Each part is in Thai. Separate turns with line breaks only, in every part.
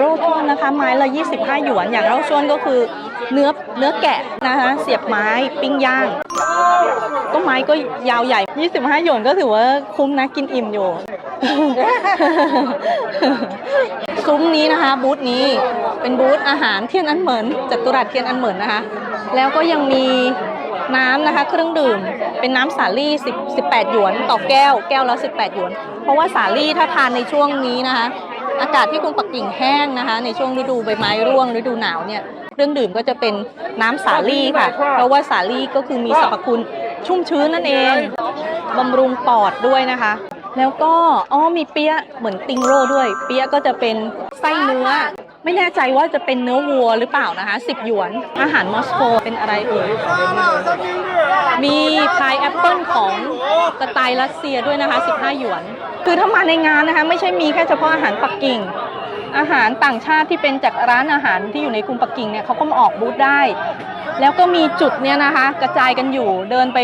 โร่ช่วนนะคะ ไม้ละ 25 หยวน อย่างโร่ช่วนก็คือเนื้อเนื้อแกะนะคะ เสียบไม้ปิ้งย่าง ก็ไม้ก็ยาวใหญ่ 25 หยวนก็ถือว่าคุ้มนะกินอิ่มอยู่ ซุ้มนี้นะคะ บูธนี้เป็นบูธอาหารเทียนอันเหมินจัตุรัสเทียนอันเหมินนะคะ แล้วก็ยังมีน้ำนะคะ เครื่องดื่มเป็นน้ำสาลี่10 18 หยวน ต่อแก้ว แก้วละ 18 หยวน เพราะว่าสาลี่ถ้าทานในช่วงนี้นะคะ อากาศที่กรุงปักกิ่งแห้งนะคะ ในช่วงฤดูใบไม้ร่วงฤดูหนาวเนี่ยเครื่องดื่มก็จะเป็นน้ำสาลี่ค่ะ เพราะว่าสาลี่ก็คือมีสรรพคุณชุ่มชื้นนั่นเองบำรุงปอดด้วยนะคะ แล้วก็อ๋อมีเปี๊ยะเหมือนติงโร่ด้วย เปี๊ยะก็จะเป็นไส้เนื้อ ไม่แน่ใจว่าจะเป็นเนื้อวัวหรือเปล่านะคะ 10 หยวน อาหารมอสโกเป็นอะไรเอ่ยมีพายแอปเปิลของสไตล์รัสเซียด้วยนะคะ 15 หยวน คือถ้ามาในงานนะคะ ไม่ใช่มีแค่เฉพาะอาหารปักกิ่ง อาหารต่างชาติที่เป็นจากร้านอาหารที่อยู่ในกรุงปักกิ่งเนี่ยเขาก็มาออกบูธได้ แล้วก็มีจุดเนี่ยนะคะ กระจายกันอยู่เดินไป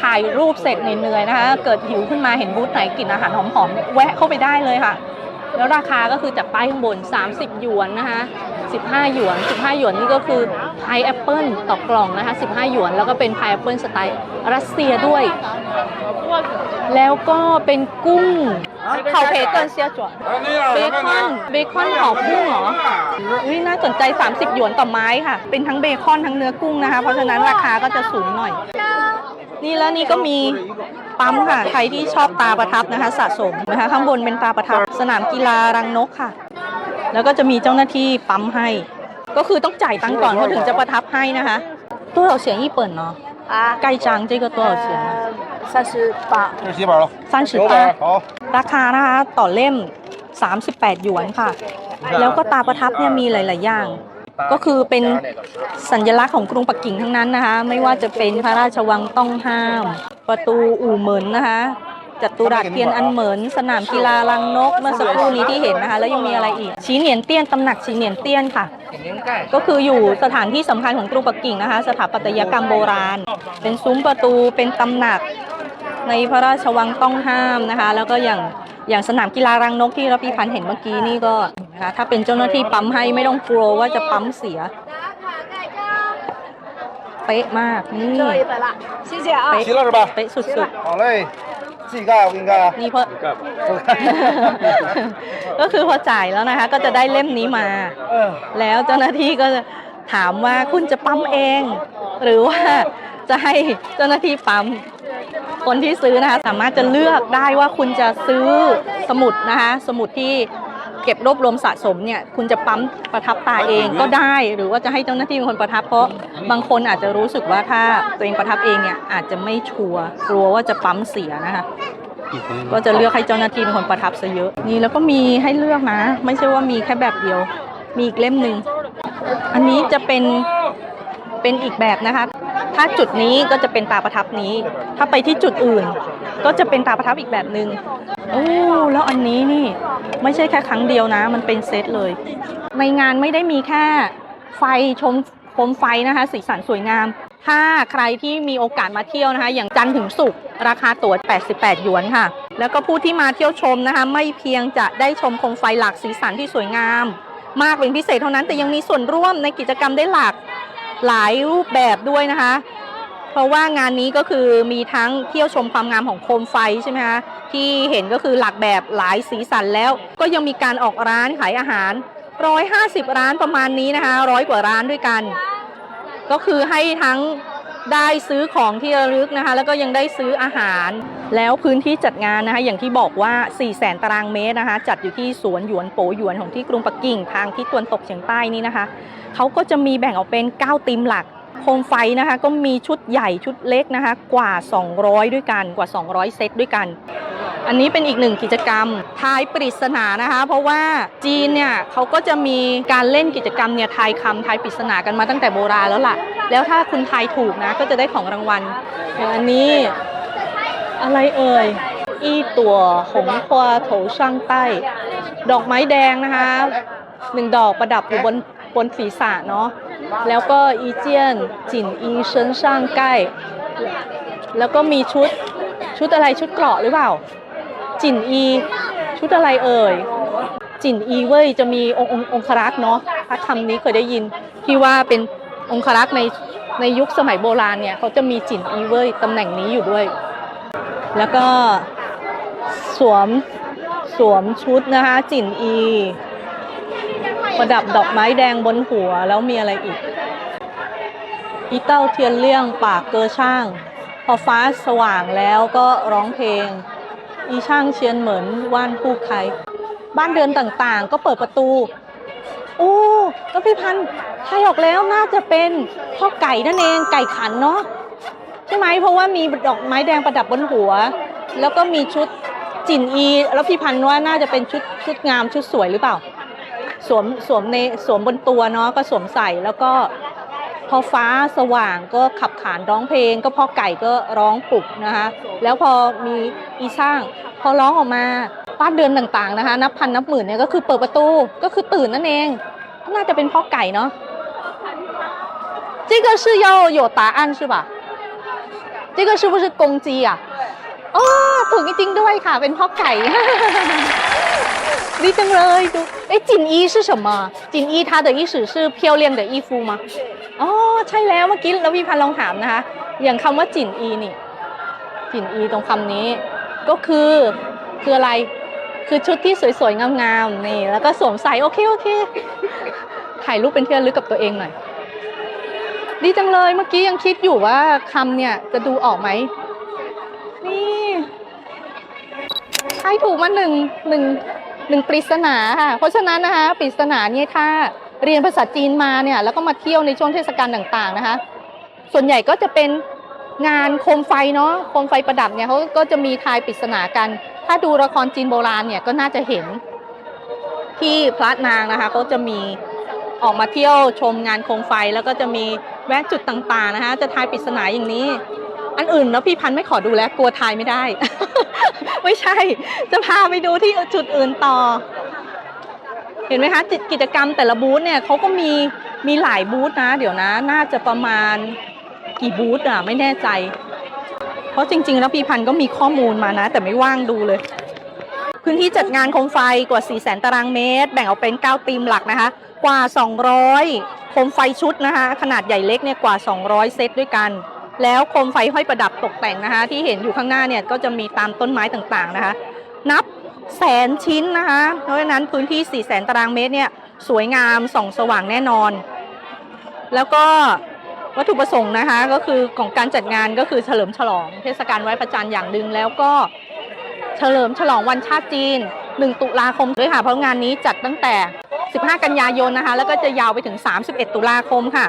ถ่ายรูปเสร็จเหนื่อยๆนะคะ เกิดหิวขึ้นมาเห็นบูธไหนกลิ่นอาหารหอมๆแวะเข้าไปได้เลยค่ะ แล้วราคาก็คือจากป้ายข้างบน 30 หยวนนะคะ 15 หยวน 15 หยวนนี่ก็คือพายแอปเปิลต่อกล่องนะคะ 15 หยวน แล้วก็เป็นพายแอปเปิลสไตล์รัสเซียด้วย แล้วก็เป็นกุ้งเขาเพเกินเซียจวนเบคอนเบคอนห่อกุ้งเหรออุ้ยน่าสนใจ 30 หยวนต่อไม้ค่ะ เป็นทั้งเบคอนทั้งเนื้อกุ้งนะคะ เพราะฉะนั้นราคาก็จะสูงหน่อย นี่แล้วนี่ก็มี ปั๊มค่ะ ใครที่ชอบตาประทับนะคะ สะสมนะคะ ข้างบนเป็นตาประทับ สนามกีฬารังนกค่ะ แล้วก็จะมีเจ้าหน้าที่ปั๊มให้ ก็คือต้องจ่ายตังค์ก่อนเขาถึงจะประทับให้นะคะตัวเราเสียงญี่ปุ่นเนาะ
啊，
盖章这个多少钱啊？
三十八，
这是几本了？
三十八。
好，
ราคานะคะต่อเล่ม 38 หยวนค่ะ แล้วก็ตาประทับเนี่ยมีหลาย ๆ อย่าง ก็คือเป็นสัญลักษณ์ของกรุงปักกิ่งทั้งนั้นนะคะ ไม่ว่าจะเป็นพระราชวังต้องห้าม ประตูอู่เหมินนะคะ จัตุรัสเทียนอันเหมินสนามกีฬารังนกเมื่อสักครู่นี้ที่เห็นนะคะ แล้วยังมีอะไรอีกชีเหนียนเตี้ยนตำหนักชีเหนียนเตี้ยนค่ะ ก็คืออยู่สถานที่สำคัญของกรุงปักกิ่งนะคะ สถาปัตยกรรมโบราณ เป็นซุ้มประตูเป็นตำหนักในพระราชวังต้องห้ามนะคะ แล้วก็อย่างอย่างสนามกีฬารังนกที่รับพี่พันธ์เห็นเมื่อกี้นี่ก็นะคะถ้าเป็นเจ้าหน้าที่ปั๊มให้ไม่ต้องกลัวว่าจะปั๊มเสีย เป๊ะมากนี่
最后一本了，谢谢啊。
齐了是吧？
เป๊ะสุด
好嘞，自己干，我给你干啊。
ๆ นี่พอ
我干。
ก็คือพอจ่ายแล้วนะคะ ก็จะได้เล่มนี้มา
嗯，
แล้วเจ้าหน้าที่ก็จะถามว่าคุณจะปั๊มเอง หรือว่าจะให้เจ้าหน้าที่ปั๊มคนที่ซื้อนะคะ สามารถจะเลือกได้ว่าคุณจะซื้อสมุดนะคะ สมุดที่ เก็บรวบรวมสะสมเนี่ยคุณจะปั๊มประทับตาเองก็ได้ หรือว่าจะให้เจ้าหน้าที่เป็นคนประทับเพราะบางคนอาจจะรู้สึกว่าถ้าตัวเองประทับเองเนี่ยอาจจะไม่ชัวร์กลัวว่าจะปั๊มเสียนะคะก็จะเลือกให้เจ้าหน้าที่เป็นคนประทับซะเยอะนี่แล้วก็มีให้เลือกนะ ไม่ใช่ว่ามีแค่แบบเดียว มีอีกเล่มหนึ่งอันนี้จะเป็นเป็นอีกแบบนะคะ ถ้าจุดนี้ก็จะเป็นตาประทับนี้ ถ้าไปที่จุดอื่น ก็จะเป็นตาประทับอีกแบบหนึ่งโอ้แล้วอันนี้นี่ ไม่ใช่แค่ครั้งเดียวนะ มันเป็นเซตเลย ในงานไม่ได้มีแค่ไฟชมโคมไฟนะคะ สีสันสวยงาม ถ้าใครที่มีโอกาสมาเที่ยวนะคะ อย่างจันถึงศุกราคาตั๋ว 88 หยวนค่ะ แล้วก็ผู้ที่มาเที่ยวชมนะคะ ไม่เพียงจะได้ชมโคมไฟหลากสีสันที่สวยงาม มากเป็นพิเศษเท่านั้นแต่ยังมีส่วนร่วมในกิจกรรมได้หลากหลายรูปแบบด้วยนะคะ เพราะว่างานนี้ก็คือมีทั้งเที่ยวชมความงามของโคมไฟใช่ไหมคะที่เห็นก็คือหลากแบบหลายสีสันแล้ว ก็ยังมีการออกร้านขายอาหาร 150 ร้านประมาณนี้นะคะร้อยกว่าร้านด้วยกัน ก็คือให้ทั้งได้ซื้อของที่ระลึกนะคะ แล้วก็ยังได้ซื้ออาหาร แล้วพื้นที่จัดงานนะคะ อย่างที่บอกว่า 4 0 0แสนตารางเมตรนะคะ จัดอยู่ที่สวนหยวนโปหยวนของที่กรุงปักกิ่งทางทิศตะวันตกเฉียงใต้นี่นะคะ เขาก็จะมีแบ่งออกเป็น 9 ธีมหลัก โคมไฟนะคะก็มีชุดใหญ่ชุดเล็กนะคะ กว่า 200 ด้วยกันกว่า 200 เซตด้วยกัน อันนี้เป็นอีกหนึ่งกิจกรรมทายปริศนานะคะ เพราะว่าจีนเนี่ยเขาก็จะมีการเล่นกิจกรรมเนี่ยทายคำทายปริศนากันมาตั้งแต่โบราณแล้วล่ะ แล้วถ้าคุณทายถูกนะก็จะได้ของรางวัลอย่างอันนี้อะไรเอ่ยอีตัวหงควาโถช่างใต้ ดอกไม้แดงนะคะหนึ่งดอกประดับอยู่บนบนศีรษะเนาะ แล้วก็อีเจียนจินอีเชินช่างใกล้ แล้วก็มีชุดชุดอะไรชุดเกราะหรือเปล่า จินอี ชุดอะไรเอ่ย จินอีเว่ยจะมีองค์องค์องครักษ์เนาะถ้าคำนี้เคยได้ยินที่ว่าเป็นองครักษ์ในในยุคสมัยโบราณเนี่ยเขาจะมีจินอีเว่ยตำแหน่งนี้อยู่ด้วย แล้วก็สวมสวมชุดนะคะ จินอี ประดับดอกไม้แดงบนหัวแล้วมีอะไรอีก อีเต้าเทียนเลี่ยงปากเกอช่าง พอฟ้าสว่างแล้วก็ร้องเพลง อีช่างเชียนเหมือนว่านคู่ใคร บ้านเรือนต่างๆ ก็เปิดประตู โอ้แล้วพี่พันธ์ใครออกแล้วน่าจะเป็นพ่อไก่นั่นเองไก่ขันเนาะใช่ไหมเพราะว่ามีดอกไม้แดงประดับบนหัว แล้วก็มีชุดจินอี แล้วพี่พันธ์ว่าน่าจะเป็นชุดชุดงามชุดสวยหรือเปล่า สวมสวมในสวมบนตัวเนาะก็สวมใส่แล้วก็พอฟ้าสว่างก็ขับขานร้องเพลง ก็พ่อไก่ก็ร้องปลุกนะคะแล้วพอมีอีช่าง พอร้องออกมาบ้านเดือนต่างๆนะคะ นับพันนับหมื่นเนี่ยก็คือเปิดประตูก็คือตื่นนั่นเอง น่าจะเป็นพ่อไก่เนาะ这个是要有答案是吧这个是不是公鸡啊อ๋อถูกจริงๆด้วยค่ะ เป็นพ่อไก่ ดีจังเลยดูเอ้จินอี是什么จินอี它的意思是漂亮的衣服吗อ๋อใช่แล้วเมื่อกี้แล้วพี่พันธ์ลองถามนะคะ อย่างคำว่าจินอีนี่ จินอีตรงคำนี้ ก็คือคืออะไร คือชุดที่สวยๆ งามๆ นี่ แล้วก็สวมใส่โอเคโอเค ถ่ายรูปเป็นที่ระลึกกับตัวเองหน่อย ดีจังเลยเมื่อกี้ยังคิดอยู่ว่าคำเนี่ยจะดูออกไหม นี่ทายถูกมาหนึ่งหนึ่ง หนึ่งปริศนาค่ะ เพราะฉะนั้นนะคะปริศนาเนี่ยถ้าเรียนภาษาจีนมาเนี่ยแล้วก็มาเที่ยวในช่วงเทศกาลต่างๆนะคะ ส่วนใหญ่ก็จะเป็นงานโคมไฟเนาะโคมไฟประดับเนี่ยเขาก็จะมีทายปริศนากัน ถ้าดูละครจีนโบราณเนี่ยก็น่าจะเห็นที่พระนางนะคะก็จะมีออกมาเที่ยวชมงานโคมไฟ แล้วก็จะมีแวะจุดต่างๆนะคะ จะทายปริศนาอย่างนี้ อันอื่นแล้วพี่พันธ์ไม่ขอดูแล้วกลัวทายไม่ได้ ไม่ใช่ จะพาไปดูที่จุดอื่นต่อ เห็นไหมคะกิจกิจกรรมแต่ละบูธเนี่ยเขาก็มีมีหลายบูธนะ เดี๋ยวนะ น่าจะประมาณกี่บูธอะไม่แน่ใจ เพราะจริง ๆ แล้วพี่พันธ์ก็มีข้อมูลมานะ แต่ไม่ว่างดูเลย พื้นที่จัดงานโคมไฟกว่า 4 0 0 0 0 ตารางเมตร แบ่งออกเป็น 9 ธีมหลักนะคะ กว่า 200 โคมไฟชุดนะคะ ขนาดใหญ่เล็กเนี่ยกว่า 200 เซตด้วยกัน แล้วโคมไฟห้อยประดับตกแต่งนะคะ ที่เห็นอยู่ข้างหน้าเนี่ยก็จะมีตามต้นไม้ต่างๆนะคะ นับแสนชิ้นนะคะ เพราะฉะนั้นพื้นที่4 0 0 0 0 0ตารางเมตรเนี่ยสวยงามส่องสว่างแน่นอน แล้วก็วัตถุประสงค์นะคะก็คือของการจัดงานก็คือเฉลิมฉลองเทศกาลไหว้พระจันทร์อย่างหนึ่งแล้วก็เฉลิมฉลองวันชาติจีน 1 ตุลาคมด้วยค่ะเพราะงานนี้จัดตั้งแต่ 15 กันยายนนะคะ แล้วก็จะยาวไปถึง 31 ตุลาคมค่ะ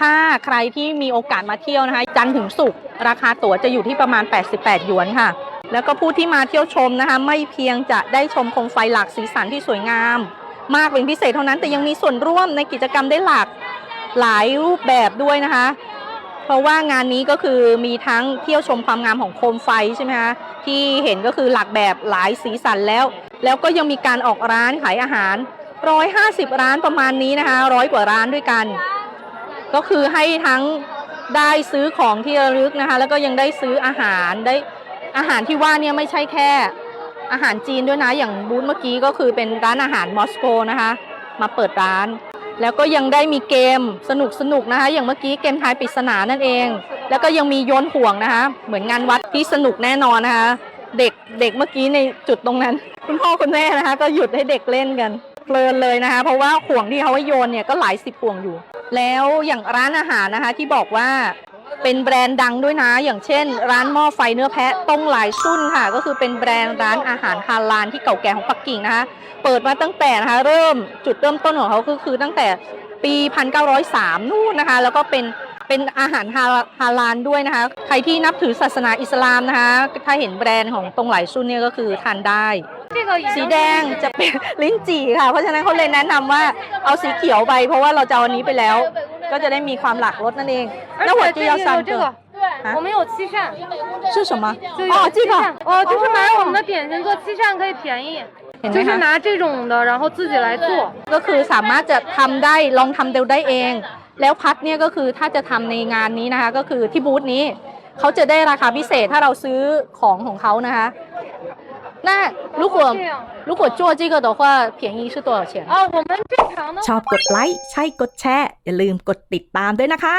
ถ้าใครที่มีโอกาสมาเที่ยวนะคะ จันถึงศุกร์ราคาตั๋วจะอยู่ที่ประมาณ 88 หยวนค่ะ แล้วก็ผู้ที่มาเที่ยวชมนะคะ ไม่เพียงจะได้ชมโคมไฟหลากสีสันที่สวยงาม มากเป็นพิเศษเท่านั้นแต่ยังมีส่วนร่วมในกิจกรรมได้หลากหลายรูปแบบด้วยนะคะ เพราะว่างานนี้ก็คือมีทั้งเที่ยวชมความงามของโคมไฟใช่ไหมคะที่เห็นก็คือหลากแบบหลายสีสันแล้ว แล้วก็ยังมีการออกร้านขายอาหาร 150 ร้านประมาณนี้นะคะร้อยกว่าร้านด้วยกัน ก็คือให้ทั้งได้ซื้อของที่ระลึกนะคะ แล้วก็ยังได้ซื้ออาหารได้อาหารที่ว่าเนี่ยไม่ใช่แค่ อาหารจีนด้วยนะอย่างบูธเมื่อกี้ก็คือเป็นร้านอาหารมอสโกนะคะ มาเปิดร้าน แล้วก็ยังได้มีเกมสนุกสนุกนะคะ อย่างเมื่อกี้เกมทายปริศนานั่นเอง แล้วก็ยังมีโยนห่วงนะคะ เหมือนงานวัดที่สนุกแน่นอนนะคะ เด็กเด็กเมื่อกี้ในจุดตรงนั้น คุณพ่อคุณแม่นะคะ ก็หยุดให้เด็กเล่นกัน เพลินเลยนะคะ เพราะว่าห่วงที่เขาให้โยนเนี่ยก็หลายสิบห่วงอยู่ แล้วอย่างร้านอาหารนะคะที่บอกว่าเป็นแบรนด์ดังด้วยนะ อย่างเช่น ร้านหม้อไฟเนื้อแพะต้งหลายชุ่นค่ะ ก็คือเป็นแบรนด์ร้านอาหารฮาลานที่เก่าแก่ของปักกิ่งนะคะ เปิดมาตั้งแต่นะคะเริ่มจุดเริ่มต้นของเขาคือคือตั้งแต่ปี 1903 นู่นนะคะ แล้วก็เป็นเป็นอาหารฮาลานด้วยนะคะ ใครที่นับถือศาสนาอิสลามนะคะ ถ้าเห็นแบรนด์ของตรงหลายชุนเนี่ยก็คือทานได้ สี
经
แดงจะเป็น ลิ้นจี่ค่ะ เพราะฉะนั้นเขาเลยแนะนำว่าเอาสีเขียวไป เพราะว่าเราจะเอาอันนี้ไปแล้ว ก็จะได้มีความหลากรสนั่นเอง
而
แล้วหัว
且
就
这
要三
个有这个
个，啊
我们有七扇，
是什么
就有
哦这个
七扇哦，就是买我们
哦
的点心做七扇可以便宜，
เห็นไหม
就是
คะ
拿这种的，然后自己来做。
ก็คือสามารถจะทำได้ลองทำเดวได้เอง แล้วพัดเนี่ยก็คือถ้าจะทำในงานนี้นะคะ ก็คือที่บูธนี้เขาจะได้ราคาพิเศษถ้าเราซื้อของของเขานะคะ 那如果
这样
如果做这个的话，便宜是多少钱？
啊，我们正常的
ชอบกดไลค์ ใช่กดแชร์ อย่าลืมกดติดตามด้วยนะคะ